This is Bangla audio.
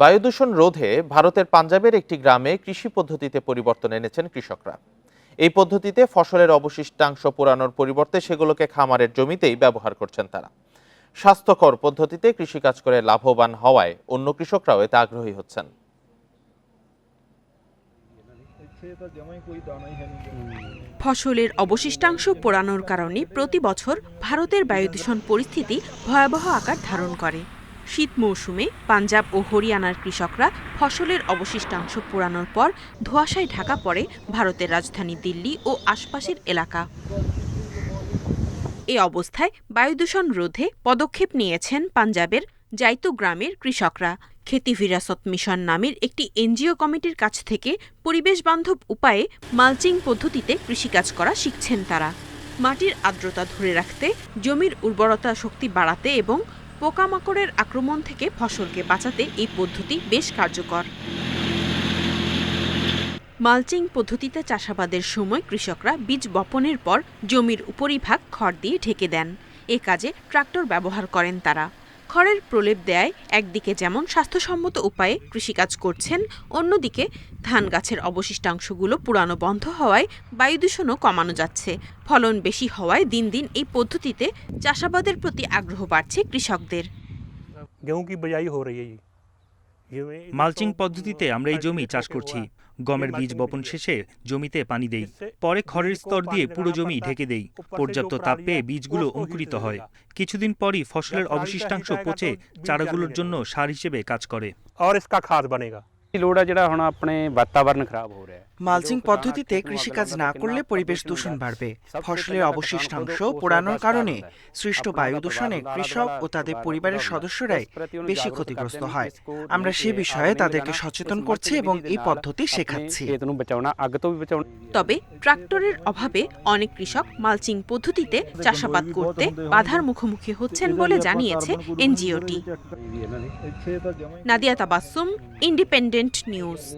বায়ু দূষণ রোধে ভারতের পাঞ্জাবের একটি গ্রামে কৃষি পদ্ধতিতে পরিবর্তন এনেছেন কৃষকরা। এই পদ্ধতিতে ফসলের অবশিষ্টাংশ পোড়ানোর পরিবর্তে সেগুলোকে খামারের জমিতেই ব্যবহার করছেন তারা। স্বাস্থ্যকর পদ্ধতিতে কৃষিকাজ করে লাভবান হওয়ায় অন্য কৃষকরাও এতে আগ্রহী হচ্ছেন। ফসলের অবশিষ্টাংশ পোড়ানোর কারণে প্রতি বছর ভারতের বায়ুদূষণ পরিস্থিতি ভয়াবহ আকার ধারণ করে। শীত মৌসুমে পাঞ্জাব ও হরিয়ানার কৃষকরা ফসলের অবশিষ্টাংশ পোড়ানোর পর ধোঁয়াশায় ঢাকা পড়ে ভারতের রাজধানী দিল্লি ও আশপাশের এলাকা। এ অবস্থায় বায়ুদূষণ রোধে পদক্ষেপ নিয়েছেন পাঞ্জাবের জাইতু গ্রামের কৃষকরা। খেতি বিরাসত মিশন নামের একটি এনজিও কমিটির কাছ থেকে পরিবেশ বান্ধব উপায়ে মালচিং পদ্ধতিতে কৃষিকাজ করা শিখছেন তারা। মাটির আর্দ্রতা ধরে রাখতে জমির উর্বরতা শক্তি বাড়াতে এবং পোকামাকড়ের আক্রমণ থেকে ফসলকে বাঁচাতে এই পদ্ধতি বেশ কার্যকর। মালচিং পদ্ধতিতে চাষাবাদের সময় কৃষকরা বীজ বপনের পর জমির উপরিভাগ খড় দিয়ে ঢেকে দেন। এ কাজে ট্রাক্টর ব্যবহার করেন তারা। খড়ের প্রলেপ দেয় একদিকে যেমন স্বাস্থ্যসম্মত উপায়ে কৃষিকাজ করছেন অন্যদিকে ধান গাছের অবশিষ্টাংশগুলো পুরানো বন্ধ হওয়ায় বায়ুদূষণও কমানো যাচ্ছে। ফলন বেশি হওয়ায় দিন দিন এই পদ্ধতিতে চাষাবাদের প্রতি আগ্রহ বাড়ছে কৃষকদের। মালচিং পদ্ধতিতে আমরা এই জমি চাষ করছি। গমের বীজ বপন শেষে জমিতে পানি দেই। পরে খড়ের স্তর দিয়ে পুরো জমি ঢেকে দেই। পর্যাপ্ত তাপ পেয়ে বীজগুলো অঙ্কুরিত হয়। কিছুদিন পরই ফসলের অবশিষ্টাংশ পচে চারাগুলোর জন্য সার হিসেবে কাজ করে। লোড আছে যেটা এখন আপনি বাতাবরণ খারাপ হয়ে ਰਿਹਾ মালচিং পদ্ধতিতে কৃষিকাজ না করলে পরিবেশ দূষণ বাড়বে ফসলের অবশিষ্টাংশ পোড়ানোর কারণে সৃষ্ট বায়ু দূষণে কৃষক ও তাদের পরিবারের সদস্যরাই বেশি ক্ষতিগ্রস্ত হয় আমরা সে বিষয়ে তাদেরকে সচেতন করছি এবং এই পদ্ধতি শেখাচ্ছি। তবে ট্রাক্টরের অভাবে অনেক কৃষক মালচিং পদ্ধতিতে চাষাবাদ করতে বাধার মুখোমুখি হচ্ছেন বলে জানিয়েছে এনজিওটি। Nadia Tabassum Independent news.